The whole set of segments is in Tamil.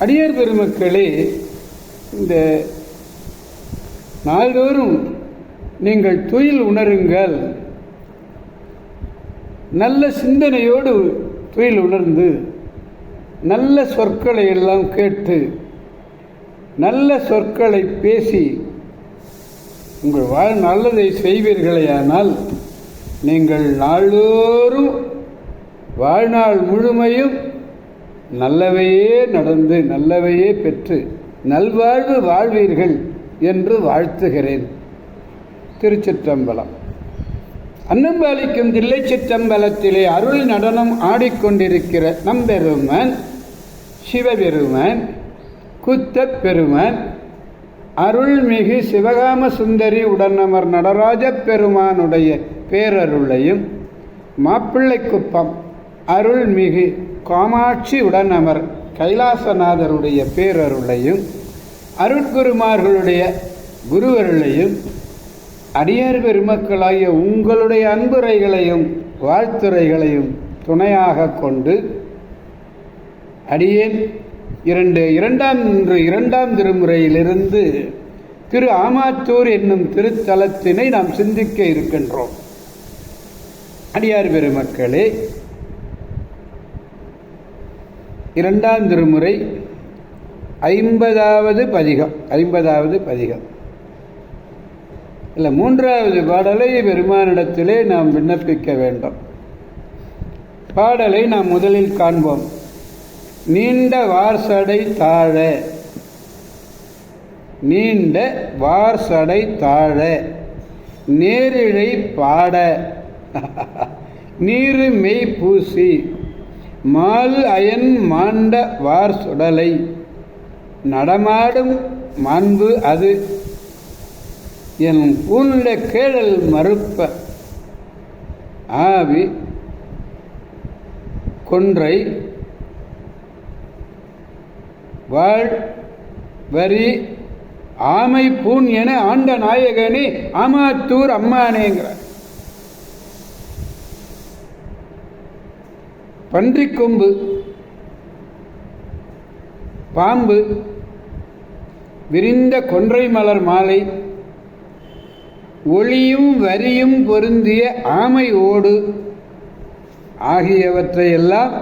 அடியார் பெருமக்களே இந்த நாள்தோறும் நீங்கள் துயில் உணருங்கள். நல்ல சிந்தனையோடு துயில் உணர்ந்து நல்ல சொற்களை எல்லாம் கேட்டு நல்ல சொற்களை பேசி உங்கள் வாழ் நல்லதை செய்வீர்களேயானால் நீங்கள் நாள்தோறும் வாழ்நாள் முழுமையும் நல்லவையே நடந்து நல்லவையே பெற்று நல்வாழ்வு வாழ்வீர்கள் என்று வாழ்த்துகிறேன். திருச்சிற்றம்பலம். அன்னம்பாலிக்கும் தில்லை சிற்றம்பலத்திலே அருள் நடனம் ஆடிக்கொண்டிருக்கிற நம்பெருமன் சிவபெருமன் குத்த பெருமன் அருள்மிகு சிவகாம சுந்தரி உடனமர் நடராஜ பெருமானுடைய பேரருளையும் மாப்பிள்ளைக்குப்பம் அருள்மிகு காமாட்சி உடனமர் கைலாசநாதருடைய பேரருளையும் அருட்குருமார்களுடைய குருவருளையும் அடியார் பெருமக்களாகிய உங்களுடைய அன்புரைகளையும் வாழ்த்துரைகளையும் துணையாக கொண்டு அடியேன் இரண்டு இரண்டாம் இன்று இரண்டாம் திருமுறையிலிருந்து திரு ஆமாத்தூர் என்னும் திருத்தலத்தினை நாம் சிந்திக்க இருக்கின்றோம். அடியார் பெருமக்களே இரண்டாம் திருமுறை ஐம்பதாவது பதிகம் ஐம்பதாவது பதிகம். இல்லை மூன்றாவது பாடலை பெருமானிடத்திலே நாம் விண்ணப்பிக்க வேண்டும். பாடலை நாம் முதலில் காண்போம். நீண்ட வார்சடை தாழ. நீண்ட வார்சடை தாழ. நேரிழை பாட. நீரு மெய் பூசி. மால் அயன் மாண்ட வார் சுடலை. நடமாடும் மாண்பு அது. என் பூண்ட கேழல் மறுப்ப ஆவி கொன்றை. வாழ் வரி ஆமை பூன் என ஆண்ட நாயகனே ஆமாத்தூர் அம்மானேங்கிறார். பன்றிக்கொம்பு பாம்பு விரிந்த கொன்றை மலர் மாலை ஒளியும் வரியும் பொருந்திய ஆமை ஓடு ஆகியவற்றையெல்லாம்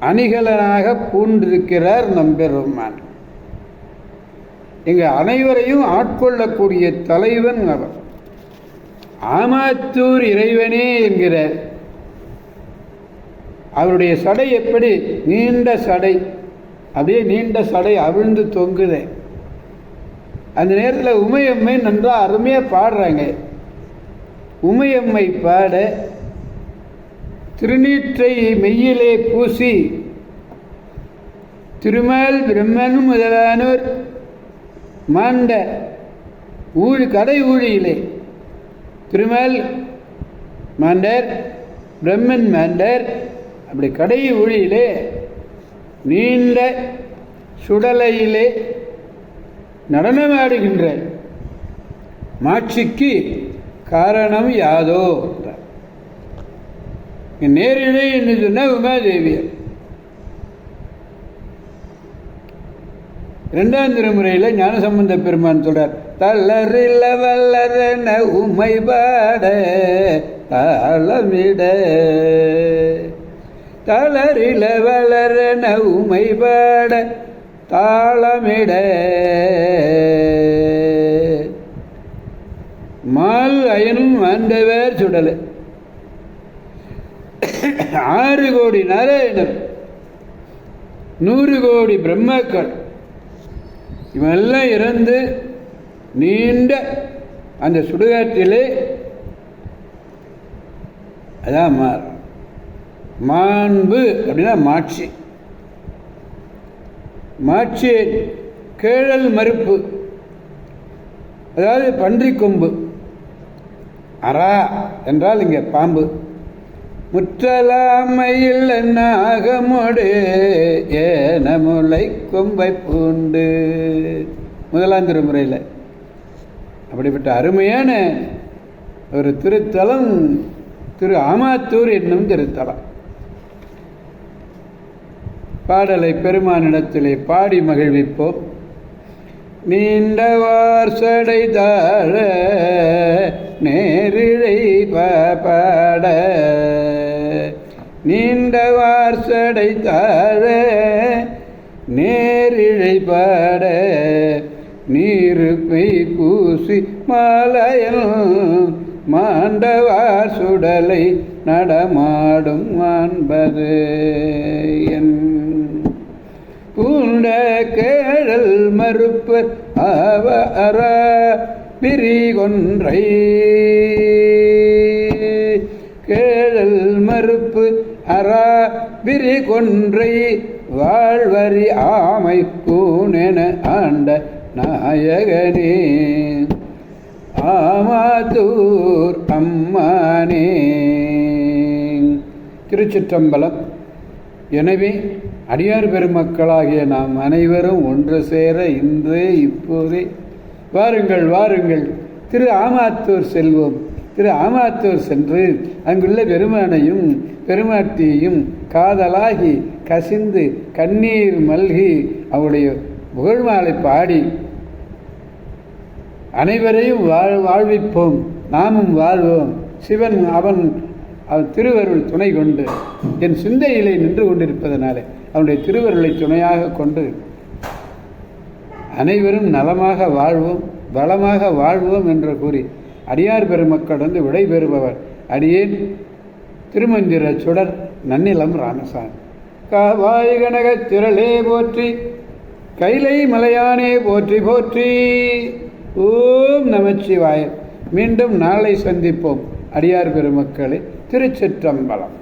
அணிகலனாக பூண்டிருக்கிறார் நம்பெருமான். எங்கள் அனைவரையும் ஆட்கொள்ளக்கூடிய தலைவன் அவர். ஆமாத்தூர் இறைவனே என்கிறார் அவருடைய சடை எப்படி? நீண்ட சடை. அப்படியே நீண்ட சடை அவிழ்ந்து தொங்குது. அந்த நேரத்தில் உமையம்மை நன்றா அருமையாக பாடுறாங்க. உமையம்மை பாட திருநீற்றை மெய்யிலே பூசி திருமால் பிரம்மன் முதலானோர் மாண்ட ஊழி கடை ஊழியிலே. திருமால் மாண்டர் பிரம்மன் மாண்டர் அப்படி கடை ஒழியிலே நீண்ட சுடலையிலே நடனமாடுகின்ற மாட்சிக்கு காரணம் யாதோ என்றார். நேரிழை என்று சொன்ன உமாதேவியர் இரண்டாம் திருமுறையில் ஞானசம்பந்த பெருமான் சொல்றார் தளரில வல்லரன உமை பாட தாளமிட தளரில வளரன உமை பாட தாளமிட. மால் அயனும் ஆண்டவர் சுடலை. ஆறு கோடி நாராயணர் நூறு கோடி பிரம்மக்கள். இவெல்லாம் இறந்து நீண்ட அந்த சுடுகாட்டிலே அதான் மாறும் மாண்பு அப்படின்னா மாட்சி. மாட்சி கேழல் மறுப்பு. அதாவது பன்றி கொம்பு. அரா என்றால் இங்கே பாம்பு. முற்றலாமையில் நாகமோடு ஏன முளை கொம்பை பூண்டு. முதலாம் திருமுறையில். அப்படிப்பட்ட அருமையான ஒரு திருத்தலம் திரு ஆமாத்தூர் என்னும் திருத்தலம். பாடலை பெருமானிடத்திலே பாடி மகிழ்விப்போம் நீண்டவார் வார்சடை தாழ நேரிழை பாட. நீண்டவார் வார்சடை தாழ நேரிழை பாட. நீருப்பை பூசி மாலையல் மாண்டவார் சுடலை நடமாடும் மாண்பது என் பூண்ட கேழல் மறுப்பர் அவ அற பிரிகொன்றை. கேழல் மறுப்பு அரா விரி கொன்றை வாழ்வரி ஆமை பூனென ஆண்ட நாயகனே. ஆமாத்தூர் அம்மானே. திருச்சிற்றம்பலம். எனவே அடியார் பெருமக்களாகிய நாம் அனைவரும் ஒன்று சேர இன்றே இப்போதே. வாருங்கள் வாருங்கள். திரு ஆமாத்தூர் செல்வோம். திரு ஆமாத்தூர் சென்று அங்குள்ள பெருமானையும் பெருமாட்டியையும் காதலாகி கசிந்து கண்ணீர் மல்கி அவருடைய புகழ்மாலை பாடி அனைவரையும் வாழ் வாழ்விப்போம். நாமும் வாழ்வோம். சிவன் அவன் அவர் திருவருள் துணை கொண்டு என் சிந்தையிலே நின்று கொண்டிருப்பதனாலே அவனுடைய திருவருளை துணையாக கொண்டு அனைவரும் நலமாக வாழ்வோம் பலமாக வாழ்வோம் என்று கூறி அடியார் பெருமக்கள் வந்து விடைபெறுபவர் அடியேன் திருமந்திர சுடர் நன்னிலம் ராமசாமி. காவாய் கனக திரளே போற்றி கைலை மலையானே போற்றி போற்றி. ஓம் நமச்சிவாய. மீண்டும் நாளை சந்திப்போம் அடியார் பெருமக்களை. திருச்சிற்றம்பலம்.